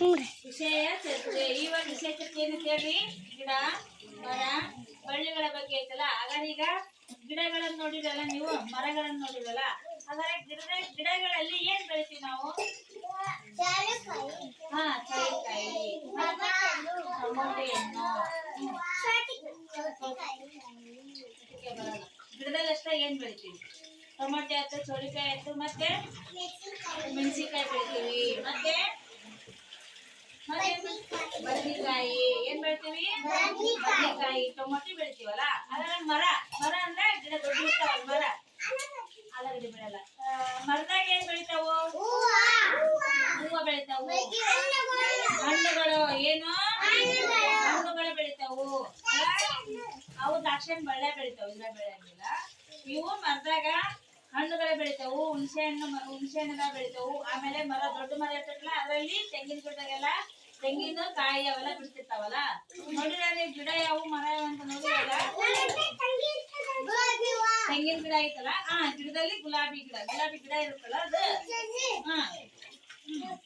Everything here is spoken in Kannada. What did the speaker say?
ವಿಷಯ ಚರ್ಚೆ. ಒಂದು ವಿಷಯ ಚರ್ಚೆ ಏನು ಕೇಳಿ ಗಿಡ, ಮರ, ಬಳ್ಳಿಗಳ ಬಗ್ಗೆ ಐತಲ್ಲ? ಹಾಗಾದ್ರೆ ಈಗ ಗಿಡಗಳನ್ನ ನೋಡಿರಲ್ಲ ನೀವು? ಮರಗಳನ್ನ ನೋಡಿರಲ್ಲ ಹಾಗಾದ್ರೆ ಗಿಡದ ಗಿಡಗಳಲ್ಲಿ ಏನ್ ಬೆಳಿತೀವಿ ನಾವು? ಹಾ, ಚಳಿಕಾಯಿ. ಟೊಮೊಟೊ. ಹಣ್ಣು ಅಷ್ಟೇ ಏನ್ ಬೆಳಿತೀವಿ? ಟೊಮಟೆ ಆಯ್ತು, ಚೋಳಿಕಾಯಿ ಆಯ್ತು, ಮತ್ತೆ ಮೆಣಸಿನ್ಕಾಯಿ ಬೆಳಿತೀವಿ ಮತ್ತೆ ಮತ್ತೆ ಬದನೆಕಾಯಿ, ಏನ್ ಬೆಳಿತೀವಿ? ಬದನೆಕಾಯಿ. ಟೊಮೊಟೊ ಬೆಳಿತೀವಲ್ಲ? ಅದರ ಮರ ಮರ ಅಂದ್ರೆ ಗಿಡ ದೊಡ್ಡ ಇರ್ತಾವಲ್ಲ ಮರ. ಆಲೂಗಡ್ಡೆ ಬೆಳೆಯಲ್ಲ. ಮರದಾಗ ಏನ್ ಬೆಳಿತಾವು? ಹೂವ ಬೆಳಿತಾವು. ಹಣ್ಣುಗಳು, ಏನು? ಹಣ್ಣುಗಳು ಬೆಳಿತಾವು. ಅವು ದ್ರಾಕ್ಷಿ ಹಣ್ಣು ಬಳ್ಳೆ ಬೆಳಿತಾವು, ಇದ್ರ ಬೆಳೆಯಂಗಿಲ್ಲ ಇವು ಮರದಾಗ ಹಣ್ಣುಗಳು ಬೆಳಿತಾವು. ಹುಣಸೆ ಹಣ್ಣು, ಹುಣಸೆ ಹಣ್ಣೆಲ್ಲ ಬೆಳಿತಾವು. ಆಮೇಲೆ ಮರ, ದೊಡ್ಡ ಮರ ಇರ್ತಲ್ಲ ಅದರಲ್ಲಿ ತೆಂಗಿನ ಗಿಡದಾಗೆಲ್ಲ ತೆಂಗಿನ ಕಾಯಿ ಅವೆಲ್ಲ ಬಿಡ್ತಿರ್ತಾವಲ್ಲ? ನೋಡಿರ ನೀವು ಗಿಡ ಯಾವ, ಮರ ಅಂತ ನೋಡಿರಲ್ಲ? ತೆಂಗಿನ ಗಿಡ ಐತಲ್ಲ? ಆ, ಗಿಡದಲ್ಲಿ ಗುಲಾಬಿ ಗಿಡ ಗುಲಾಬಿ ಗಿಡ ಇರುತ್ತಲ್ಲ ಅದು? ಹಾ. ಹ್ಮ್.